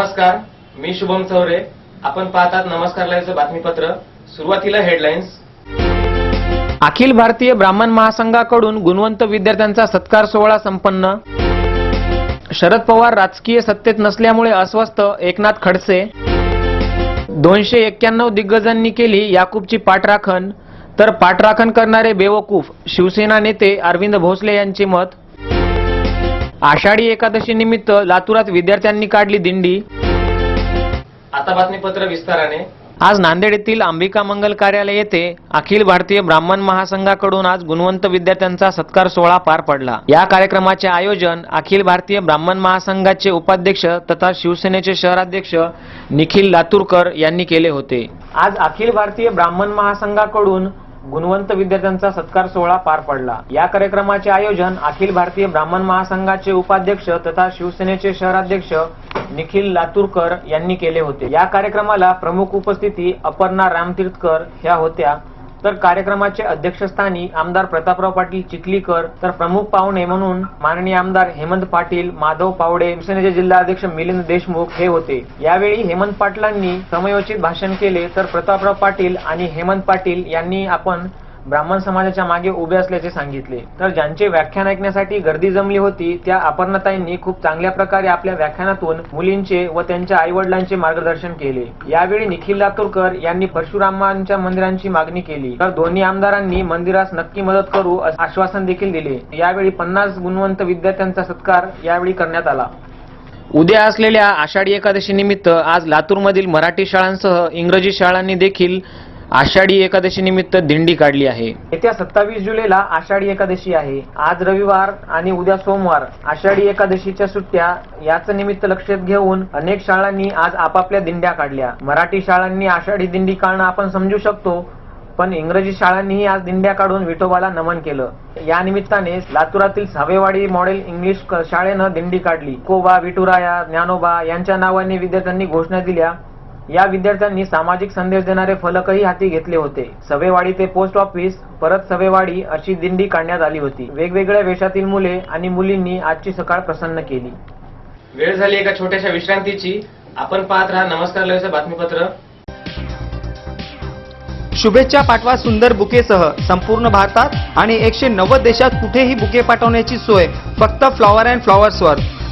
नमस्कार मी शुभम चौरे. आपण पाहतात नमस्कार लाईव्हचं बातमीपत्र. सुरुवातीला हेडलाईन्स अखिल भारतीय ब्राह्मण महासंघाकडून गुणवंत विद्यार्थ्यांचा सत्कार सोहळा संपन्न. शरद पवार राजकीय सत्तेत नसल्यामुळे अस्वस्थ एकनाथ खडसे. दोनशे एक्क्याण्णव दिग्गजांनी केली याकूबची पाठराखण तर पाठराखण करणारे बेवकूफ शिवसेना नेते अरविंद भोसले यांचे मत. आषाढी एकादशी निमित्त लातूरात विद्यार्थ्यांनी काढली दिंडी. आता बातमीपत्र विस्ताराने. आज नांदेड येथील अंबिका मंगल कार्यालय येथे अखिल भारतीय ब्राह्मण महासंघाकडून आज गुणवंत विद्यार्थ्यांचा सत्कार सोहळा पार पडला. या कार्यक्रमाचे आयोजन अखिल भारतीय ब्राह्मण महासंघाचे उपाध्यक्ष तथा शिवसेनेचे शहराध्यक्ष निखिल लातूरकर यांनी केले होते. आज अखिल भारतीय ब्राह्मण महासंघाकडून गुणवंत विद्यार्थ्यांचा सत्कार सोहळा पार पडला. या कार्यक्रमाचे आयोजन अखिल भारतीय ब्राह्मण महासंघाचे उपाध्यक्ष तथा शिवसेनेचे शहराध्यक्ष निखिल लातूरकर यांनी केले होते. या कार्यक्रमाला प्रमुख उपस्थिती अपर्णा रामतीर्थकर ह्या होत्या. तर कार्यक्रमाचे अध्यक्षस्थानी आमदार प्रतापराव पाटील चिखलीकर तर प्रमुख पाहुणे म्हणून माननीय आमदार हेमंत पाटील माधव पावडे शिवसेनेचे जिल्हाध्यक्ष मिलिंद देशमुख हे होते. यावेळी हेमंत पाटलांनी समयोचित भाषण केले तर प्रतापराव पाटील आणि हेमंत पाटील यांनी आपण ब्राह्मण समाजाच्या मागे उभे असल्याचे सांगितले. तर ज्यांचे व्याख्यान ऐकण्यासाठी गर्दी जमली होती त्या अपर्णताईंनी खूप चांगल्या प्रकारे आपल्या व्याख्यानातून मुलींचे व त्यांच्या आई वडिलांचे मार्गदर्शन केले. यावेळी निखिल लातूरकर यांनी परशुरामांच्या मंदिरांची मागणी केली. तर दोन्ही आमदारांनी मंदिरास नक्की मदत करू आश्वासन देखील दिले. यावेळी पन्नास गुणवंत विद्यार्थ्यांचा सत्कार यावेळी करण्यात आला. उद्या असलेल्या आषाढी एकादशी निमित्त आज लातूरमधील मराठी शाळांसह इंग्रजी शाळांनी देखील आषाढी एकादशी निमित्त दिंडी काढली आहे. येत्या सत्तावीस जुलैला आषाढी एकादशी आहे. आज रविवार आणि उद्या सोमवार. आषाढी एकादशीच्या सुट्ट्या याच निमित्त लक्षात घेऊन अनेक शाळांनी आज आपापल्या दिंड्या काढल्या. मराठी शाळांनी आषाढी दिंडी काढणं आपण समजू शकतो पण इंग्रजी शाळांनीही आज दिंड्या काढून विठोबाला नमन केलं. या निमित्ताने लातूरातील सावेवाडी मॉडेल इंग्लिश शाळेनं दिंडी काढली. कोबा विठुराया ज्ञानोबा यांच्या नावाने विद्यार्थ्यांनी घोषणा दिल्या. या विद्यार्थ्यांनी सामाजिक संदेश देणारे फलकही हाती घेतले होते. सवेवाडी ते पोस्ट ऑफिस परत सवेवाडी अशी दिंडी काढण्यात आली होती. वेगवेगळ्या वेशातील मुले आणि मुलींनी आजची सकाळ प्रसन्न केली. वेळ झाली एका छोट्याशा विश्रांतीची. आपण पाहत राहा नमस्कार लयचं बातमीपत्र. शुभेच्छा पाठवा सुंदर बुकेसह. संपूर्ण भारतात आणि एकशे नव्वद देशात कुठेही बुके पाठवण्याची सोय. फक्त फ्लॉवर अँड फ्लॉवर्सवर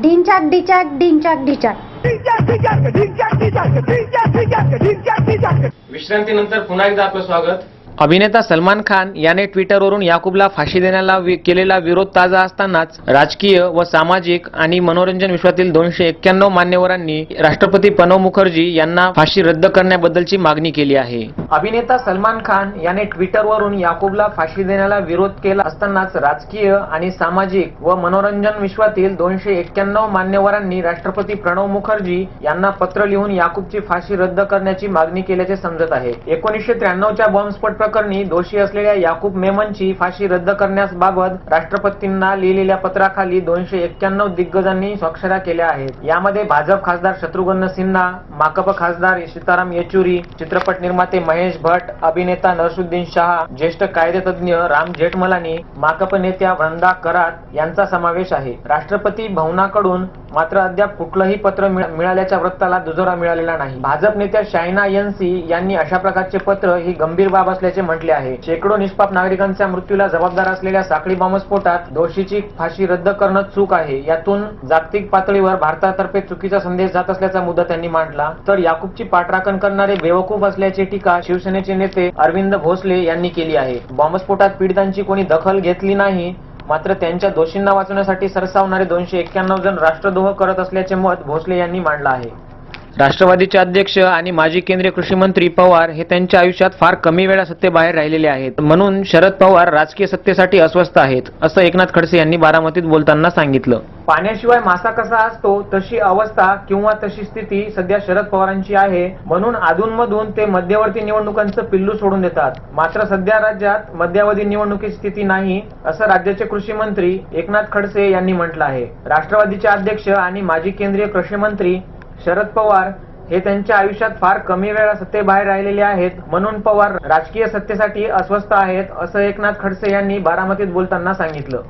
डिंचाक डिचाक डिंचाक डिचाक विश्रांतीनंतर पुन्हा एकदा आपलं स्वागत. अभिनेता सलमान खान याने ट्विटरवरून याकूबला फाशी देण्याला केलेला विरोध ताजा असतानाच राजकीय व सामाजिक आणि मनोरंजन विश्वातील दोनशे एक्क्याण्णव मान्यवरांनी राष्ट्रपती प्रणव मुखर्जी यांना फाशी रद्द करण्याबद्दलची मागणी केली आहे. अभिनेता सलमान खान याने ट्विटरवरून याकूबला फाशी देण्याला विरोध केला असतानाच राजकीय आणि सामाजिक व मनोरंजन विश्वातील दोनशे एक्क्याण्णव मान्यवरांनी राष्ट्रपती प्रणव मुखर्जी यांना पत्र लिहून याकूबची फाशी रद्द करण्याची मागणी केल्याचे समजत आहे. एकोणीसशे त्र्याण्णवच्या बॉम्बस्फोट प्रकरणी दोषी असलेल्या याकूब मेमनची फाशी रद्द करण्यासबाबत राष्ट्रपतींना लिहिलेल्या पत्राखाली दोनशे एक्क्याण्णव दिग्गजांनी स्वाक्षऱ्या केल्या आहेत. यामध्ये भाजप खासदार शत्रुघ्न सिन्हा माकप खासदार सीताराम येचुरी चित्रपट निर्माते महेश भट अभिनेता नरसुद्दीन शहा ज्येष्ठ कायदेतज्ञ राम जेठमलानी माकप नेत्या वृंदा करात यांचा समावेश आहे. राष्ट्रपती भवनाकडून मात्र अद्याप कुठलंही पत्र मिळाल्याच्या वृत्ताला दुजोरा मिळालेला नाही. भाजप नेत्या शायना एनसी यांनी अशा प्रकारचे पत्र ही गंभीर बाब असल्याचे असल्याचे म्हटले आहे. शेकडो निष्पाप नागरिकांच्या मृत्यूला जबाबदार असलेल्या साखळी बॉम्बस्फोटात दोषीची फाशी रद्द करणं चूक आहे. यातून जागतिक पातळीवर भारतातर्फे चुकीचा संदेश जात असल्याचा मुद्दा त्यांनी मांडला. तर याकूबची पाठराखण करणारे बेवकूफ असल्याची टीका शिवसेनेचे नेते अरविंद भोसले यांनी केली आहे. बॉम्बस्फोटात पीडितांची कोणी दखल घेतली नाही मात्र त्यांच्या दोषींना वाचवण्यासाठी सरसावणारे दोनशे एक्क्याण्णव जण राष्ट्रद्रोह करत असल्याचे मत भोसले यांनी मांडलं आहे. राष्ट्रवादीचे अध्यक्ष आणि माजी केंद्रीय कृषी मंत्री पवार हे त्यांच्या आयुष्यात फार कमी वेळा सत्तेबाहेर राहिलेले आहेत. म्हणून शरद पवार राजकीय सत्तेसाठी अस्वस्थ आहेत असं एकनाथ खडसे यांनी बारामतीत बोलताना सांगितलं. पाण्याशिवाय मासा कसा असतो तशी अवस्था किंवा तशी स्थिती सध्या शरद पवारांची आहे. म्हणून अधूनमधून ते मध्यवर्ती निवडणुकांचं पिल्लू सोडून देतात. मात्र सध्या राज्यात मध्यावधी निवडणुकीची स्थिती नाही असं राज्याचे कृषी मंत्री एकनाथ खडसे यांनी म्हटलं आहे. राष्ट्रवादीचे अध्यक्ष आणि माजी केंद्रीय कृषी मंत्री शरद पवार हे त्यांच्या आयुष्यात फार कमी वेळा सत्तेबाहेर राहिलेले आहेत. म्हणून पवार राजकीय सत्तेसाठी अस्वस्थ आहेत असं एकनाथ खडसे यांनी बारामतीत बोलताना सांगितलं.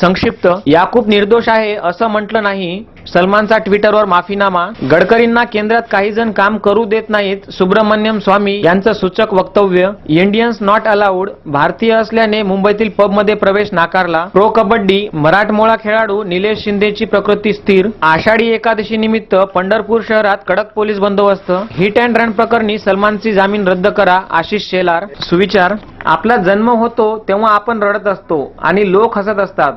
संक्षिप्त याकूब निर्दोष आहे असं म्हटलं नाही. सलमानचा ट्विटरवर माफीनामा. गडकरींना केंद्रात काही जण काम करू देत नाहीत. सुब्रमण्यम स्वामी यांचं सूचक वक्तव्य. Indians not allowed. भारतीय असल्याने मुंबईतील पबमध्ये प्रवेश नाकारला. प्रो कबड्डी मराठमोळा खेळाडू निलेश शिंदेची प्रकृती स्थिर. आषाढी एकादशी निमित्त पंढरपूर शहरात कडक पोलीस बंदोबस्त. हिट अँड रन प्रकरणी सलमानची जामीन रद्द करा आशिष शेलार. सुविचार. आपला जन्म होतो तेव्हा आपण रडत असतो आणि लोक हसत असतात.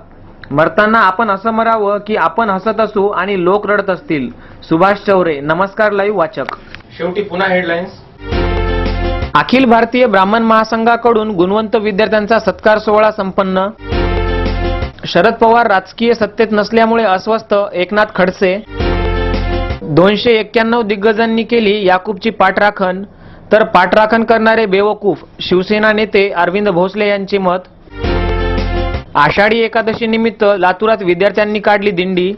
मरताना आपण असं मरावं की आपण हसत असू आणि लोक रडत असतील. सुभाष चौरे नमस्कार लाईव्ह वाचक. शेवटी पुन्हा हेडलाईन्स अखिल भारतीय ब्राह्मण महासंघाकडून गुणवंत विद्यार्थ्यांचा सत्कार सोहळा संपन्न. शरद पवार राजकीय सत्तेत नसल्यामुळे अस्वस्थ एकनाथ खडसे. दोनशे एक्क्याण्णव दिग्गजांनी केली याकूबची पाठराखण तर पाठराखण करणारे बेवकूफ शिवसेना नेते अरविंद भोसले यांचे मत. आषाढी एकादशी निमित्त लातूरात विद्यार्थ्यांनी काढली दिंडी.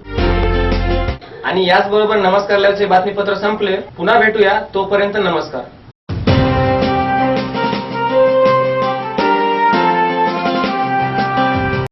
आणि याचबरोबर नमस्कार लावचे बातमीपत्र संपले. पुन्हा भेटूया. तोपर्यंत नमस्कार.